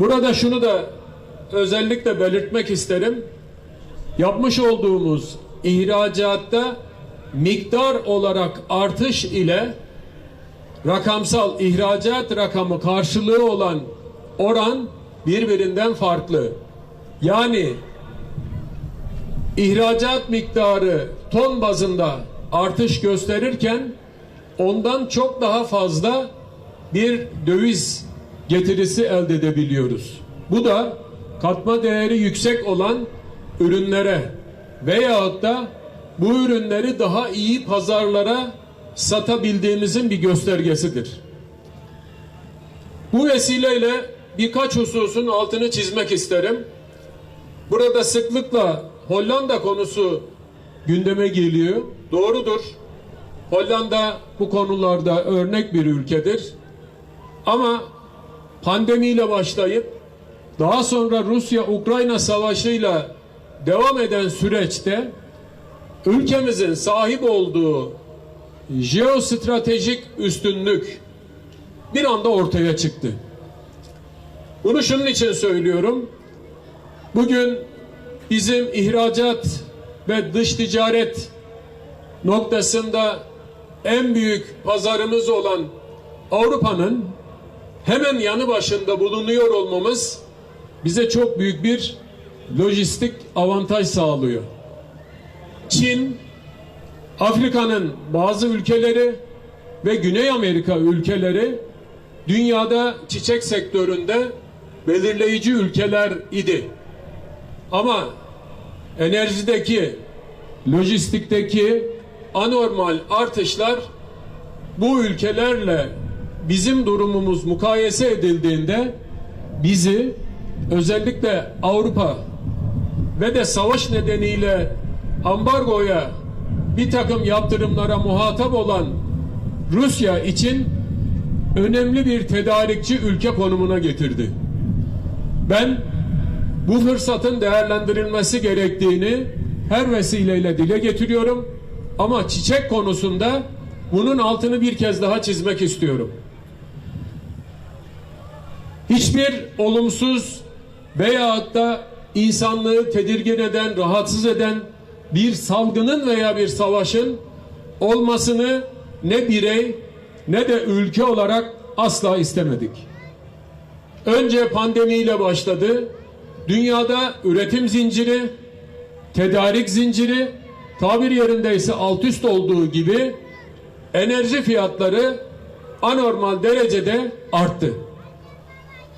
Burada şunu da özellikle belirtmek isterim. Yapmış olduğumuz ihracatta miktar olarak artış ile rakamsal ihracat rakamı karşılığı olan oran birbirinden farklı. Yani ihracat miktarı ton bazında artış gösterirken ondan çok daha fazla bir döviz getirisi elde edebiliyoruz. Bu da katma değeri yüksek olan ürünlere veyahut da bu ürünleri daha iyi pazarlara satabildiğimizin bir göstergesidir. Bu vesileyle birkaç hususun altını çizmek isterim. Burada sıklıkla Hollanda konusu gündeme geliyor. Doğrudur. Hollanda bu konularda örnek bir ülkedir. Ama pandemiyle başlayıp daha sonra Rusya-Ukrayna savaşıyla devam eden süreçte ülkemizin sahip olduğu jeostratejik üstünlük bir anda ortaya çıktı. Bunu şunun için söylüyorum. Bugün bizim ihracat ve dış ticaret noktasında en büyük pazarımız olan Avrupa'nın hemen yanı başında bulunuyor olmamız bize çok büyük bir lojistik avantaj sağlıyor. Çin, Afrika'nın bazı ülkeleri ve Güney Amerika ülkeleri dünyada çiçek sektöründe belirleyici ülkeler idi. Ama enerjideki, lojistikteki anormal artışlar bu ülkelerle bizim durumumuz mukayese edildiğinde bizi özellikle Avrupa ve de savaş nedeniyle ambargoya bir takım yaptırımlara muhatap olan Rusya için önemli bir tedarikçi ülke konumuna getirdi. Ben bu fırsatın değerlendirilmesi gerektiğini her vesileyle dile getiriyorum. Ama çiçek konusunda bunun altını bir kez daha çizmek istiyorum. Hiçbir olumsuz veyahut da insanlığı tedirgin eden, rahatsız eden bir salgının veya bir savaşın olmasını ne birey ne de ülke olarak asla istemedik. Önce pandemiyle başladı. Dünyada üretim zinciri, tedarik zinciri, tabir yerindeyse alt üst olduğu gibi enerji fiyatları anormal derecede arttı.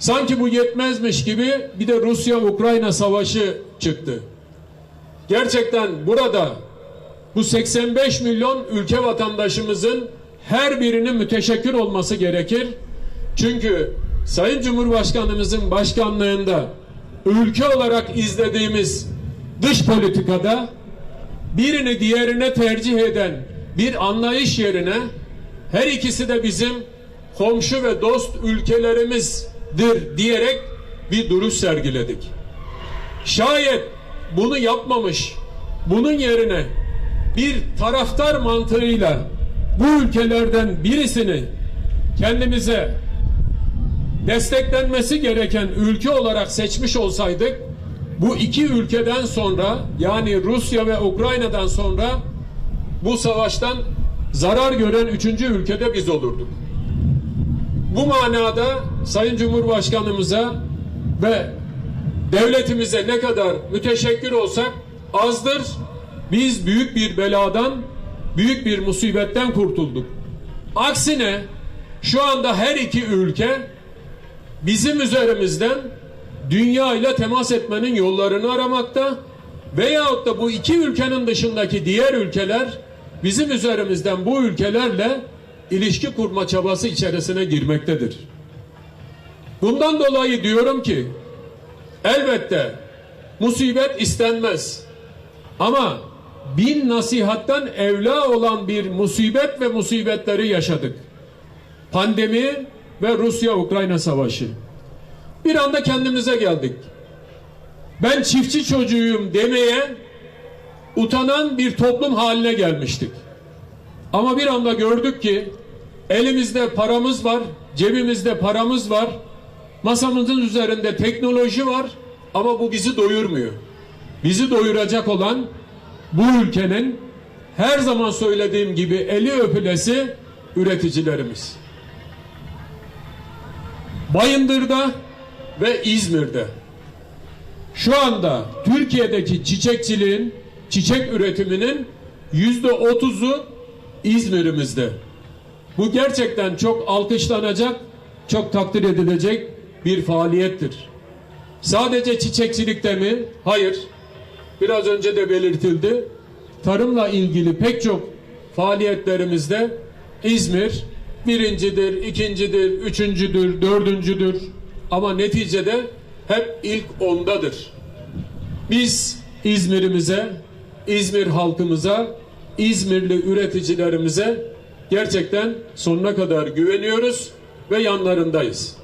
Sanki bu yetmezmiş gibi bir de Rusya-Ukrayna savaşı çıktı. Gerçekten burada bu 85 milyon ülke vatandaşımızın her birinin müteşekkir olması gerekir. Çünkü Sayın Cumhurbaşkanımızın başkanlığında ülke olarak izlediğimiz dış politikada birini diğerine tercih eden bir anlayış yerine her ikisi de bizim komşu ve dost ülkelerimizdir diyerek bir duruş sergiledik. Şayet bunu yapmamış, bunun yerine bir taraftar mantığıyla bu ülkelerden birisini kendimize desteklenmesi gereken ülke olarak seçmiş olsaydık bu iki ülkeden sonra yani Rusya ve Ukrayna'dan sonra bu savaştan zarar gören üçüncü ülkede biz olurduk. Bu manada Sayın Cumhurbaşkanımıza ve devletimize ne kadar müteşekkir olsak azdır. Biz büyük bir beladan, büyük bir musibetten kurtulduk. Aksine şu anda her iki ülke bizim üzerimizden dünya ile temas etmenin yollarını aramakta veyahut da bu iki ülkenin dışındaki diğer ülkeler bizim üzerimizden bu ülkelerle ilişki kurma çabası içerisine girmektedir. Bundan dolayı diyorum ki elbette musibet istenmez. Ama bin nasihattan evla olan bir musibet ve musibetleri yaşadık. Pandemi ve Rusya-Ukrayna savaşı. Bir anda kendimize geldik. Ben çiftçi çocuğuyum demeye utanan bir toplum haline gelmiştik. Ama bir anda gördük ki elimizde paramız var, cebimizde paramız var. Masamızın üzerinde teknoloji var ama bu bizi doyurmuyor. Bizi doyuracak olan bu ülkenin her zaman söylediğim gibi eli öpülesi üreticilerimiz. Bayındır'da ve İzmir'de şu anda Türkiye'deki çiçekçiliğin, çiçek üretiminin yüzde otuzu İzmir'imizde. Bu gerçekten çok alkışlanacak, çok takdir edilecek bir faaliyettir. Sadece çiçekçilikte mi? Hayır. Biraz önce de belirtildi. Tarımla ilgili pek çok faaliyetlerimizde İzmir birincidir, ikincidir, üçüncüdür, dördüncüdür. Ama neticede hep ilk ondadır. Biz İzmir'imize, İzmir halkımıza, İzmirli üreticilerimize gerçekten sonuna kadar güveniyoruz ve yanlarındayız.